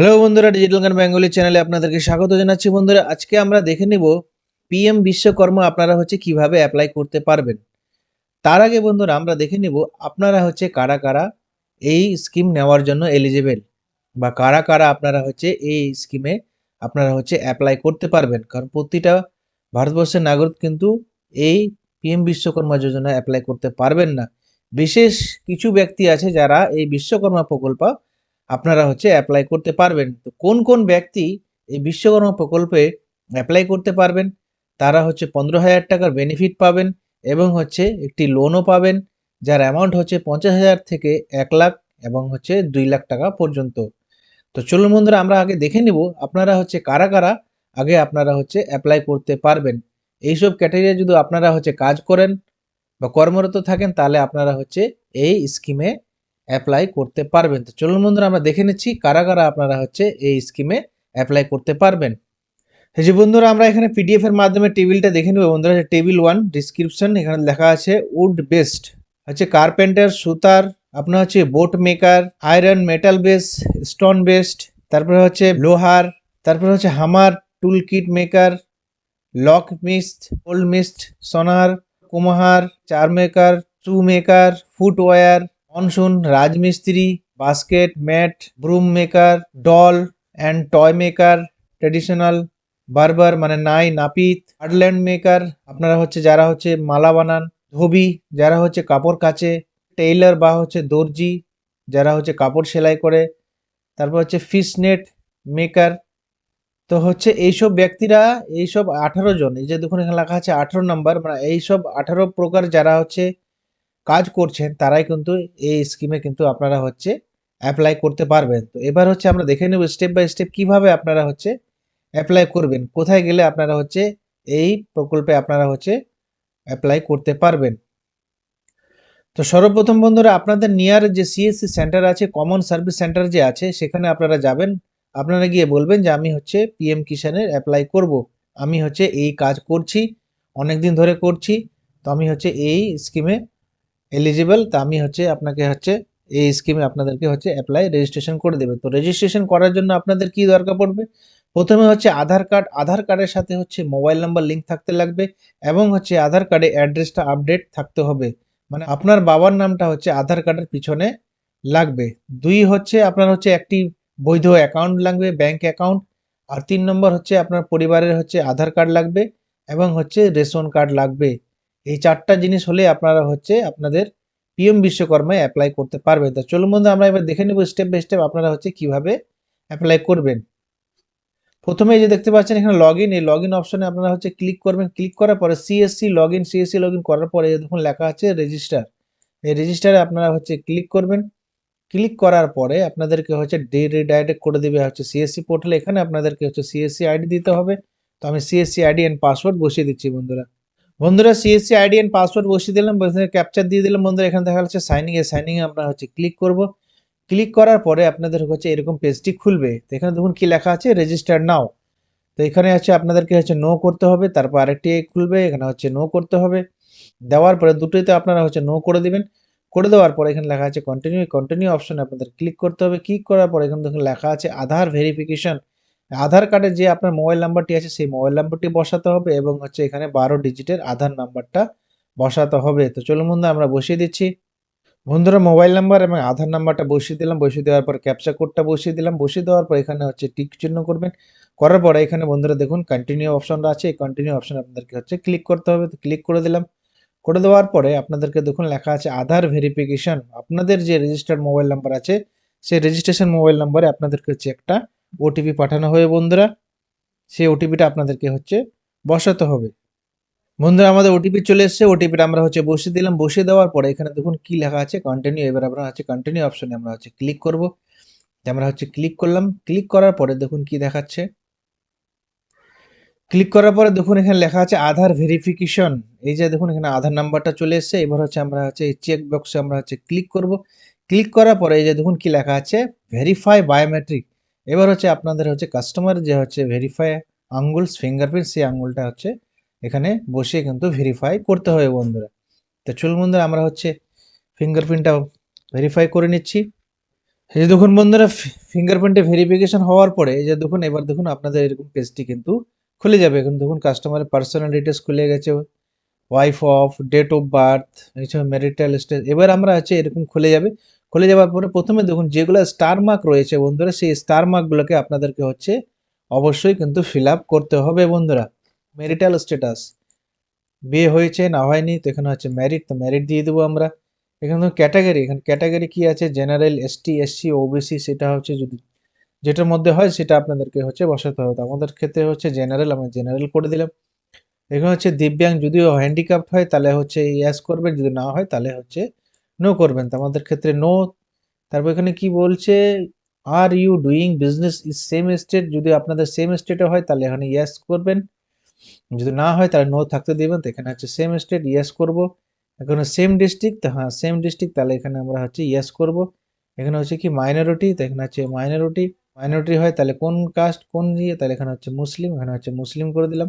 Hello বন্ধুরা digital গান Bengali চ্যানেলে আপনাদেরকে স্বাগত জানাচ্ছি। বন্ধুরা, আজকে আমরা দেখে নিব পিএম বিশ্বকর্মা আপনারা হচ্ছে কীভাবে অ্যাপ্লাই করতে পারবেন। তার আগে বন্ধুরা, আমরা দেখে নিব আপনারা হচ্ছে কারা কারা এই স্কিম নেওয়ার জন্য এলিজিবল বা কারা কারা আপনারা হচ্ছে এই স্কিমে আপনারা হচ্ছে অ্যাপ্লাই করতে পারবেন। কারণ প্রতিটা ভারতবর্ষের নাগরিক কিন্তু এই পিএম বিশ্বকর্মা যোজনা অ্যাপ্লাই করতে পারবেন না। বিশেষ কিছু ব্যক্তি আছে যারা এই বিশ্বকর্মা প্রকল্প আপনারা হচ্ছে অ্যাপ্লাই করতে পারবেন। তো কোন কোন ব্যক্তি এই বিশ্বকর্মা প্রকল্পে অ্যাপ্লাই করতে পারবেন, তারা হচ্ছে পনেরো হাজার টাকার বেনিফিট পাবেন এবং হচ্ছে একটি লোনও পাবেন, যার অ্যামাউন্ট হচ্ছে পঞ্চাশ হাজার থেকে এক লাখ এবং হচ্ছে দুই লাখ টাকা পর্যন্ত। তো চলুন বন্ধুরা, আমরা আগে দেখে নিব আপনারা হচ্ছে কারা কারা আগে আপনারা হচ্ছে অ্যাপ্লাই করতে পারবেন। এইসব ক্যাটেরিয়া যদি আপনারা হচ্ছে কাজ করেন বা কর্মরত থাকেন, তাহলে আপনারা হচ্ছে এই স্কিমে অ্যাপ্লাই করতে পারবেন। তো চলুন বন্ধুরা, আমরা দেখে নিচ্ছি কারা কারা আপনারা হচ্ছে এই স্কিমে অ্যাপ্লাই করতে পারবেন। যে বন্ধুরা, আমরা এখানে পিডিএফ এর মাধ্যমে টেবিলটা দেখে নেব। বন্ধুরা টেবিল ওয়ান ডিসক্রিপশন এখানে লেখা আছে উড বেস্ট হচ্ছে কার্পেন্টার সুতার, আপনার হচ্ছে boat maker iron metal base stone best তারপরে হচ্ছে লোহার, তারপরে হচ্ছে hammer tool kit maker locksmith goldsmith সোনার কুমাহার চার maker shoe maker foot footwear mason রাজমিস্ত্রি basket mat broom maker doll and toy maker traditional barber মানে নাই, নাপিত হার্ডল্যান্ড মেকার আপনারা হচ্ছে যারা হচ্ছে মালা বানান, ধোবি, যারা হচ্ছে কাপড় কাচে টেইলার বা হচ্ছে দর্জি, যারা হচ্ছে কাপড় সেলাই করে, তারপর হচ্ছে ফিশ নেট মেকার তো হচ্ছে এইসব ব্যক্তিরা এইসব আঠারো জন, এই যে দেখুন এখানে লেখা আছে আঠারো নাম্বার মানে এইসব আঠারো প্রকার যারা হচ্ছে কাজ করছেন, তারাই কিন্তু এই স্কিমে কিন্তু আপনারা হচ্ছে অ্যাপ্লাই করতে পারবেন। তো এবার হচ্ছে আমরা দেখে নেব স্টেপ বাই স্টেপ কীভাবে আপনারা হচ্ছে অ্যাপ্লাই করবেন, কোথায় গেলে আপনারা হচ্ছে এই প্রকল্পে আপনারা হচ্ছে অ্যাপ্লাই করতে পারবেন। তো সর্বপ্রথম বন্ধুরা, আপনাদের নিয়ার যে সিএসসি সেন্টার আছে কমন সার্ভিস সেন্টার যে আছে, সেখানে আপনারা যাবেন। আপনারা গিয়ে বলবেন যে আমি হচ্ছে পিএম কিষানের অ্যাপ্লাই করব। আমি হচ্ছে এই কাজ করছি অনেক দিন ধরে করছি। তো আমি হচ্ছে এই স্কিমে এলিজিবল তা আমি হচ্ছে আপনাকে হচ্ছে এই স্কিমে আপনাদেরকে হচ্ছে অ্যাপ্লাই রেজিস্ট্রেশন করে দেবে। তো রেজিস্ট্রেশন করার জন্য আপনাদের কি দরকার পড়বে? প্রথমে হচ্ছে আধার কার্ড আধার কার্ডের সাথে হচ্ছে মোবাইল নাম্বার লিঙ্ক থাকতে লাগবে এবং হচ্ছে আধার কার্ডে অ্যাড্রেসটা আপডেট থাকতে হবে। মানে আপনার বাবার নামটা হচ্ছে আধার কার্ডের পিছনে লাগবে। দুই হচ্ছে আপনার হচ্ছে একটি বৈধ অ্যাকাউন্ট লাগবে ব্যাংক অ্যাকাউন্ট আর তিন নম্বর হচ্ছে আপনার পরিবারের হচ্ছে আধার কার্ড লাগবে এবং হচ্ছে রেশন কার্ড লাগবে। এই চারটা জিনিস হলে আপনারা হচ্ছে আপনাদের পিএম বিশ্বকর্মায় অ্যাপ্লাই করতে পারবেন। তো চলুন বন্ধু, আমরা এবার দেখে নেব স্টেপ বাই স্টেপ আপনারা হচ্ছে কীভাবে অ্যাপ্লাই করবেন। প্রথমে যে দেখতে পাচ্ছেন এখানে লগ ইন এই লগ ইন অপশনে আপনারা হচ্ছে ক্লিক করবেন। ক্লিক করার পরে CSC log in CSC log in করার পরে দেখুন লেখা আছে রেজিস্টার এই রেজিস্টারে আপনারা হচ্ছে ক্লিক করবেন। ক্লিক করার পরে আপনাদেরকে হচ্ছে ডি রিডাইরেক্ট করে দেবে হচ্ছে সিএসসি পোর্টালে এখানে আপনাদেরকে হচ্ছে সিএসসি আইডি দিতে হবে। তো আমি সিএসসি আইডি অ্যান্ড পাসওয়ার্ড বসিয়ে দিচ্ছি বন্ধুরা। বন্ধুরা সিএসসি আইডি অ্যান্ড পাসওয়ার্ড বসিয়ে দিলাম ক্যাপচার দিয়ে দিলাম। বন্ধুরা, এখানে দেখা যাচ্ছে সাইনিং এ সাইনিং আমরা হচ্ছে ক্লিক করব। ক্লিক করার পরে আপনাদের হচ্ছে এরকম পেজটি খুলবে। তো এখানে দেখুন কি লেখা আছে রেজিস্টার নাও তো এখানে হচ্ছে আপনাদেরকে হচ্ছে নো করতে হবে, তারপর আরেকটি খুলবে, এখানে হচ্ছে নো করতে হবে। দেওয়ার পরে দুটোতে আপনারা হচ্ছে নো করে দিবেন। করে দেওয়ার পরে এখানে লেখা আছে কন্টিনিউ কন্টিনিউ অপশনে আপনাদের ক্লিক করতে হবে। ক্লিক করার পরে এখানে দেখুন লেখা আছে আধার ভেরিফিকেশন আধার কার্ডে যে আপনার মোবাইল নাম্বারটি আছে, সেই মোবাইল নাম্বারটি বসাতে হবে এবং হচ্ছে এখানে বারো ডিজিটের আধার নাম্বারটা বসাতে হবে। তো চলুন বন্ধু আমরা বসিয়ে দিচ্ছি। বন্ধুরা মোবাইল নাম্বার এবং আধার নাম্বারটা বসিয়ে দিলাম। বসিয়ে দেওয়ার পর ক্যাপচা কোডটা বসিয়ে দিলাম। বসিয়ে দেওয়ার পর এখানে হচ্ছে টিক চিহ্ন করবেন। করার পরে এখানে বন্ধুরা দেখুন কন্টিনিউ অপশনটা আছে। এই কন্টিনিউ অপশন আপনাদেরকে হচ্ছে ক্লিক করতে হবে। তো ক্লিক করে দিলাম। করে দেওয়ার পরে আপনাদেরকে দেখুন, লেখা আছে আধার ভেরিফিকেশন আপনাদের যে রেজিস্টার্ড মোবাইল নাম্বার আছে, সেই রেজিস্ট্রেশন মোবাইল নাম্বারে আপনাদেরকে হচ্ছে একটা ওটিপি পাঠানো হবে বন্ধুরা। সেই ওটিপিটা আপনাদেরকে হচ্ছে বসাতে হবে। বন্ধুরা, আমাদের ওটিপি চলে এসেছে। ওটিপিটা আমরা হচ্ছে বসিয়ে দিলাম। বসিয়ে দেওয়ার পরে এখানে দেখুন কি লেখা আছে। কন্টিনিউ এবার আমরা হচ্ছে কন্টিনিউ অপশনে আমরা হচ্ছে ক্লিক করব। আমরা হচ্ছে ক্লিক করলাম। ক্লিক করার পরে দেখুন কি দেখাচ্ছে। ক্লিক করার পরে দেখুন এখানে লেখা আছে আধার ভেরিফিকেশন এই যে দেখুন এখানে আধার নাম্বারটা চলে এসেছে। এবার হচ্ছে আমরা হচ্ছে এই চেক বক্সে আমরা হচ্ছে ক্লিক করব। ক্লিক করার পরে এই যে দেখুন কি লেখা আছে। ভেরিফাই বায়োমেট্রিক এবার হচ্ছে আপনাদের হচ্ছে কাস্টমার যে হচ্ছে ভেরিফাই আঙ্গুলস ফিঙ্গারপ্রিন্ট সেই আঙ্গুলটা হচ্ছে এখানে বসে কিন্তু ভেরিফাই করতে হবে বন্ধুরা। তো চলুন বন্ধুরা, আমরা হচ্ছে ফিঙ্গারপ্রিন্টটা ভেরিফাই করে নিচ্ছি। এই যে দেখুন বন্ধুরা ফিঙ্গারপ্রিন্টে ভেরিফিকেশন হওয়ার পরে এই যে দেখুন, এবার দেখুন আপনাদের এরকম পেজটি কিন্তু খুলে যাবে। এখন দেখুন কাস্টমারের পার্সোনাল ডিটেলস খুলে গেছে wife of date of birth এছাড়া ম্যারিটাল স্টেজ এবার আমরা হচ্ছে এরকম খুলে যাবে। খুলে যাওয়ার পরে প্রথমে দেখুন যেগুলো স্টার মার্ক রয়েছে বন্ধুরা, সেই স্টার মার্কগুলোকে আপনাদেরকে হচ্ছে অবশ্যই কিন্তু ফিল করতে হবে বন্ধুরা। ম্যারিটাল স্ট্যাটাস বিয়ে হয়েছে, না হয়নি, তো এখানে হচ্ছে ম্যারিড তো ম্যারিড দিয়ে দেবো আমরা। এখানে ধরুন ক্যাটাগরি এখানে ক্যাটাগরি কি আছে? জেনারেল এসটি এসসি ওবিসি সেটা হচ্ছে যদি যেটার মধ্যে হয় সেটা আপনাদেরকে হচ্ছে বসাতে হবে। আমাদের ক্ষেত্রে হচ্ছে জেনারেল আমি জেনারেল করে দিলাম। এখানে হচ্ছে দিব্যাং, যদিও হ্যান্ডিক্যাপ্ট হয়, তাহলে হচ্ছে ইয়াস করবে যদি না হয় তাহলে হচ্ছে নো করবেন তো, আমাদের ক্ষেত্রে নো তারপর এখানে কি বলছে are you doing business is same state যদি আপনাদের সেম স্টেটে হয়, তাহলে এখানে ইয়াস করবেন। যদি না হয়, তাহলে নো থাকতে দিবেন। তো এখানে হচ্ছে সেম স্টেট ইয়াস করব। এখানে সেম ডিস্ট্রিক্ট হ্যাঁ সেম ডিস্ট্রিক্ট তাহলে এখানে আমরা হচ্ছে ইয়াস করব। এখানে হচ্ছে কি মাইনরিটি তো এখানে হচ্ছে মাইনরিটি মাইনরিটি হয়, তাহলে কোন কাস্ট কোন ইয়ে তাহলে এখানে হচ্ছে মুসলিম। এখানে হচ্ছে মুসলিম করে দিলাম।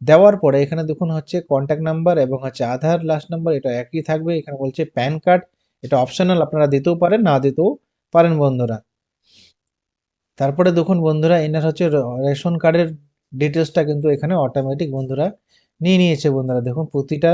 দেওয়ার পরে এখানে দেখুন হচ্ছে কন্ট্যাক্ট নাম্বার এবং হচ্ছে আধার লাস্ট নাম্বার এটা একই থাকবে। এখানে বলছে প্যান কার্ড এটা অপশনাল আপনারা দিতেও পারেন, না দিতেও পারেন বন্ধুরা। তারপরে দেখুন বন্ধুরা, এনার হচ্ছে রেশন কার্ডের ডিটেলসটা কিন্তু এখানে অটোমেটিক বন্ধুরা নিয়ে নিয়েছে বন্ধুরা। দেখুন প্রতিটা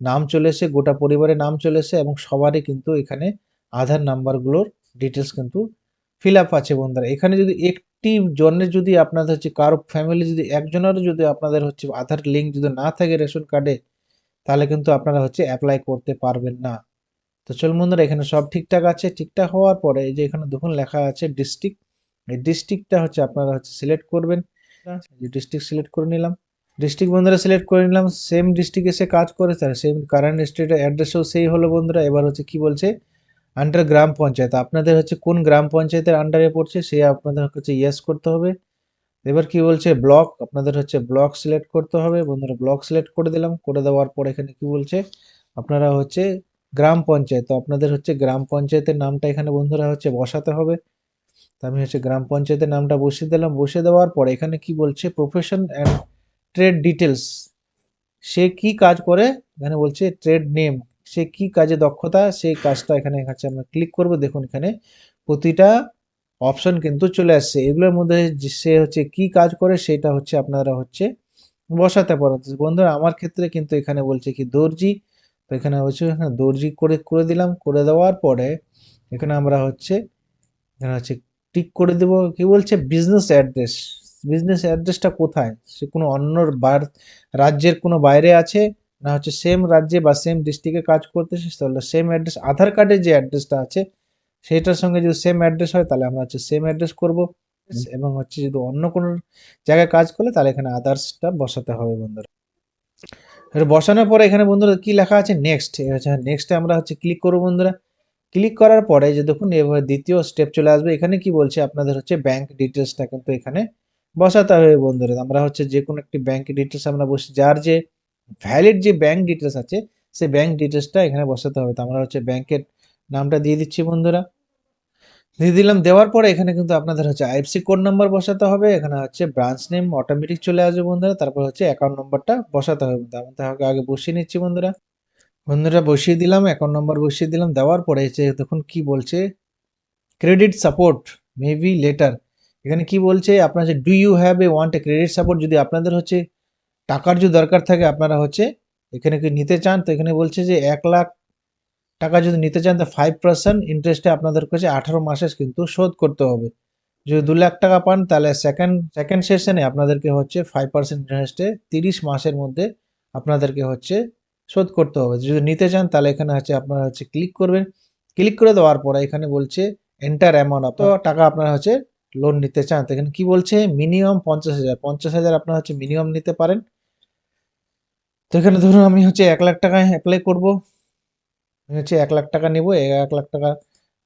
নাম চলে এসে গোটা পরিবারের নাম চলে এসে এবং সবারই কিন্তু এখানে আধার নাম্বারগুলোর ডিটেলস কিন্তু ফিল আপ আছে বন্ধুরা। এখানে যদি একটি জনের যদি আপনাদের হচ্ছে কারও ফ্যামিলি যদি একজনেরও যদি আপনাদের হচ্ছে আধার লিঙ্ক যদি না থাকে রেশন কার্ডে তাহলে কিন্তু আপনারা হচ্ছে অ্যাপ্লাই করতে পারবেন না। তো চল বন্ধুরা, এখানে সব ঠিকঠাক আছে? ঠিকঠাক হওয়ার পরে এই যে এখানে দেখুন লেখা আছে ডিস্ট্রিক্ট এই ডিস্ট্রিক্টটা হচ্ছে আপনারা হচ্ছে সিলেক্ট করবেন। ডিস্ট্রিক্ট সিলেক্ট করে নিলাম। ডিস্ট্রিক্ট বন্ধুরা সিলেক্ট করে নিলাম। সেম ডিস্ট্রিক্টে সে কাজ করে তার সেম কারেন্ট স্টেটের অ্যাড্রেসও সেই হলো বন্ধুরা। এবার হচ্ছে কি বলছে? আন্ডার গ্রাম পঞ্চায়েত। আপনাদের হচ্ছে কোন গ্রাম পঞ্চায়েতের আন্ডারে পড়ছে, সে আপনাদের হচ্ছে ইয়েস করতে হবে। এবার কি বলছে? ব্লক আপনাদের হচ্ছে ব্লক সিলেক্ট করতে হবে। বন্ধুরা ব্লক সিলেক্ট করে দিলাম। করে দেওয়ার পর এখানে কি বলছে? আপনারা হচ্ছে গ্রাম পঞ্চায়েত। তো আপনাদের হচ্ছে গ্রাম পঞ্চায়েতের নামটা এখানে বন্ধুরা হচ্ছে বসাতে হবে। তো আমি হচ্ছে গ্রাম পঞ্চায়েতের নামটা বসিয়ে দিলাম। বসে দেওয়ার পর এখানে কি বলছে? প্রফেশন অ্যান্ড ট্রেড ডিটেলস সে কি কাজ করে? এখানে বলছে ট্রেড নেম সে কি কাজে দক্ষতা সেই কাজটা এখানে হচ্ছে আমরা ক্লিক করব। দেখুন এখানে প্রতিটা অপশন কিন্তু চলে আসছে। এগুলোর মধ্যে সে হচ্ছে কি কাজ করে সেটা হচ্ছে আপনারা হচ্ছে বসাতে পারেন। বন্ধুরা, আমার ক্ষেত্রে কিন্তু এখানে বলছে কি দর্জি। তো এখানে হচ্ছে এখানে দর্জি করে করে দিলাম। করে দেওয়ার পরে এখানে আমরা হচ্ছে, এখানে হচ্ছে টিক করে দেব। কি বলছে? বিজনেস অ্যাড্রেস বিজনেস অ্যাড্রেসটা কোথায়? সে কোনো অন্য রাজ্যের কোনো বাইরে আছে? না হচ্ছে সেম রাজ্যে বা সেম ডিস্ট্রিক্টে কাজ করতেছে তাহলে সেম অ্যাড্রেস আধার কার্ডের যে অ্যাড্রেসটা আছে সেটার সঙ্গে যদি সেম অ্যাড্রেস হয় তাহলে আমরা হচ্ছে সেম অ্যাড্রেস করব। এবং হচ্ছে যদি অন্য কোনো জায়গায় কাজ করলে তাহলে এখানে আদার্সটা বসাতে হবে বন্ধুরা। বসানোর পরে এখানে বন্ধুরা কি লেখা আছে? নেক্সট নেক্সটে আমরা হচ্ছে ক্লিক করব বন্ধুরা। ক্লিক করার পরে যে দেখুন এবার দ্বিতীয় স্টেপ চলে আসবে। এখানে কি বলছে? আপনাদের হচ্ছে ব্যাংক ডিটেলসটা কিন্তু এখানে বসাতে হবে বন্ধুরা। আমরা হচ্ছে যে কোনো একটি ব্যাংক ডিটেলস আমরা বসে যার যে ভ্যালিড যে ব্যাংক ডিটেলস আছে, সেই ব্যাংক ডিটেলসটা এখানে বসাতে হবে। তো আমরা হচ্ছে ব্যাংকের নামটা দিয়ে দিচ্ছি বন্ধুরা। দিয়ে দিলাম, দেওয়ার পরে এখানে কিন্তু আপনাদের হচ্ছে আইএফসি কোড নাম্বার বসাতে হবে। এখানে হচ্ছে ব্রাঞ্চ নেম অটোমেটিক চলে আসবে বন্ধুরা। তারপর হচ্ছে অ্যাকাউন্ট নম্বরটা বসাতে হবে। আমাদের আগে বসিয়ে নিচ্ছি বন্ধুরা। বন্ধুরা বসিয়ে দিলাম অ্যাকাউন্ট নম্বর বসিয়ে দিলাম। দেওয়ার পরে যে দেখুন কি বলছে ক্রেডিট সাপোর্ট মেবি লেটার এখানে কি বলছে, আপনার যে do you have a want a credit support যদি আপনাদের হচ্ছে টাকার যদি দরকার থাকে আপনারা হচ্ছে এখানে কি নিতে চান? তো এখানে বলছে যে এক লাখ টাকা যদি নিতে চান তো ফাইভ পার্সেন্ট ইন্টারেস্টে আপনাদের কাছে আঠারো মাসে কিন্তু শোধ করতে হবে। যদি দু লাখ টাকা পান তাহলে সেকেন্ড সেকেন্ড সেশনে আপনাদেরকে হচ্ছে ফাইভ পার্সেন্ট ইন্টারেস্টে তিরিশ মাসের মধ্যে আপনাদেরকে হচ্ছে শোধ করতে হবে। যদি নিতে চান তাহলে এখানে হচ্ছে আপনারা হচ্ছে ক্লিক করবেন। ক্লিক করে দেওয়ার পরে এখানে বলছে এন্টার অ্যামাউন্ট তো টাকা আপনারা হচ্ছে লোন নিতে চান। তো এখানে কি বলছে? মিনিমাম পঞ্চাশ হাজার। পঞ্চাশ হাজার আপনারা হচ্ছে মিনিমাম নিতে পারেন। তো এখানে ধরুন আমি হচ্ছে এক লাখ টাকায় অ্যাপ্লাই করব। আমি হচ্ছে এক লাখ টাকা নেব এক লাখ টাকা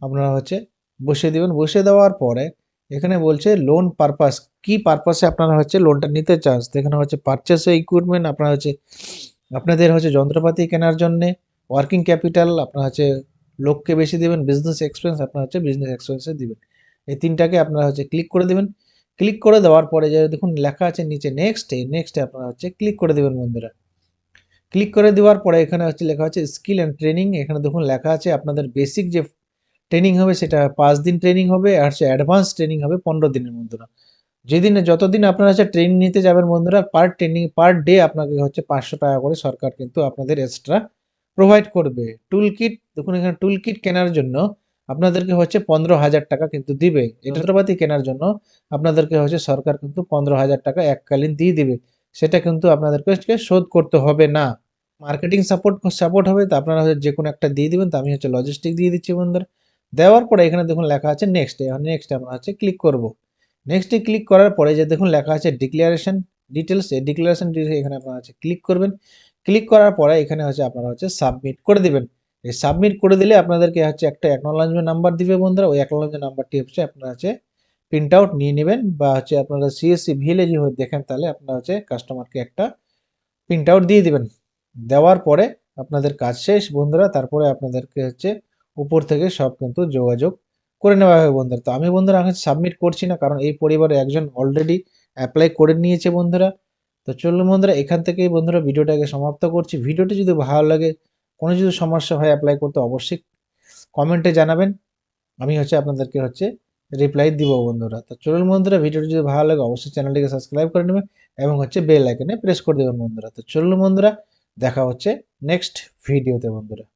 আপনারা হচ্ছে বসিয়ে দেবেন। বসিয়ে দেওয়ার পরে এখানে বলছে লোন পারপাস কি পারপাসে আপনারা হচ্ছে লোনটা নিতে চান? এখানে হচ্ছে পারচেস ইকুইপমেন্ট আপনারা হচ্ছে আপনাদের হচ্ছে যন্ত্রপাতি কেনার জন্যে ওয়ার্কিং ক্যাপিটাল আপনার হচ্ছে লোককে বেশি দেবেন বিজনেস এক্সপেন্স আপনার হচ্ছে বিজনেস এক্সপেন্সে দিবেন। এই তিনটাকে আপনারা হচ্ছে ক্লিক করে দেবেন। ক্লিক করে দেওয়ার পরে যে দেখুন লেখা আছে নিচে নেক্সট এই নেক্সটে আপনারা হচ্ছে ক্লিক করে দেবেন বন্ধুরা। ক্লিক করে দেওয়ার পরে এখানে হচ্ছে লেখা আছে স্কিল অ্যান্ড ট্রেনিং। এখানে দেখুন লেখা আছে আপনাদের বেসিক যে ট্রেনিং হবে সেটা পাঁচ দিন ট্রেনিং হবে আর হচ্ছে অ্যাডভান্স ট্রেনিং হবে পনেরো দিনের বন্ধুরা যেদিনে যতদিন আপনারা হচ্ছে ট্রেনিং নিতে যাবেন বন্ধুরা, পার ট্রেনিং, পার ডে আপনাকে হচ্ছে পাঁচশো টাকা করে সরকার কিন্তু আপনাদের এক্সট্রা প্রোভাইড করবে। টুল কিট দেখুন এখানে টুল কিট কেনার জন্য আপনাদেরকে হচ্ছে পনেরো হাজার টাকা কিন্তু দিবে। যন্ত্রপাতি কেনার জন্য আপনাদেরকে হচ্ছে সরকার কিন্তু পনেরো হাজার টাকা এককালীন দিয়ে দিবে। সেটা কিন্তু আপনাদেরকে শোধ করতে হবে না। মার্কেটিং সাপোর্ট সাপোর্ট হবে, তো আপনারা হচ্ছে যে কোনো একটা দিয়ে দিবেন, তো আমি হচ্ছে লজিস্টিক দিয়ে দিচ্ছি বন্ধুরা। দেওয়ার পরে এখানে দেখুন লেখা আছে নেক্সট এখন নেক্সট আমরা হচ্ছে ক্লিক করব। নেক্সটে ক্লিক করার পরে যে দেখুন লেখা আছে ডিক্লারেশন ডিটেলস এই ডিক্লারেশন এখানে আপনারা হচ্ছে ক্লিক করবেন। ক্লিক করার পরে এখানে হচ্ছে আপনারা হচ্ছে সাবমিট করে দেবেন। এই সাবমিট করে দিলে আপনাদেরকে হচ্ছে একটা অ্যাকনোলজমেন্ট নাম্বার দিবে বন্ধুরা। ওই অ্যাকনোলজমেন্ট নাম্বারটি হচ্ছে আপনারা হচ্ছে প্রিন্ট আউট নিয়ে নেবেন বা হচ্ছে আপনারা সিএসসি ভিলে যদি দেখেন তাহলে আপনারা হচ্ছে কাস্টমারকে একটা প্রিন্ট আউট দিয়ে দিবেন। দেওয়ার পরে আপনাদের কাজ শেষ, বন্ধুরা। তারপরে আপনাদেরকে হচ্ছে উপর থেকে সব কিন্তু যোগাযোগ করে নেওয়া হবে, বন্ধুরা। তো আমি, বন্ধুরা, এখন সাবমিট করছি না, কারণ এই পরিবারে একজন অলরেডি অ্যাপ্লাই করে নিয়েছে, বন্ধুরা। তো চলুন, বন্ধুরা, এখান থেকেই, বন্ধুরা, ভিডিওটাকে সমাপ্ত করছি। ভিডিওটি যদি ভালো লাগে, কোনো যদি সমস্যা হয় অ্যাপ্লাই করতে, অবশ্যই কমেন্টে জানাবেন। আমি হচ্ছে আপনাদেরকে হচ্ছে রিপ্লাই দিব, বন্ধুরা। তো চলুন, বন্ধুরা, ভিডিওটি যদি ভালো লাগে, অবশ্যই চ্যানেলটিকে সাবস্ক্রাইব করে নেবেন এবং হচ্ছে বেল আইকনে প্রেস করে দেবেন, বন্ধুরা। তো চলুন, বন্ধুরা দেখা হচ্ছে নেক্সট ভিডিওতে বন্ধুরা।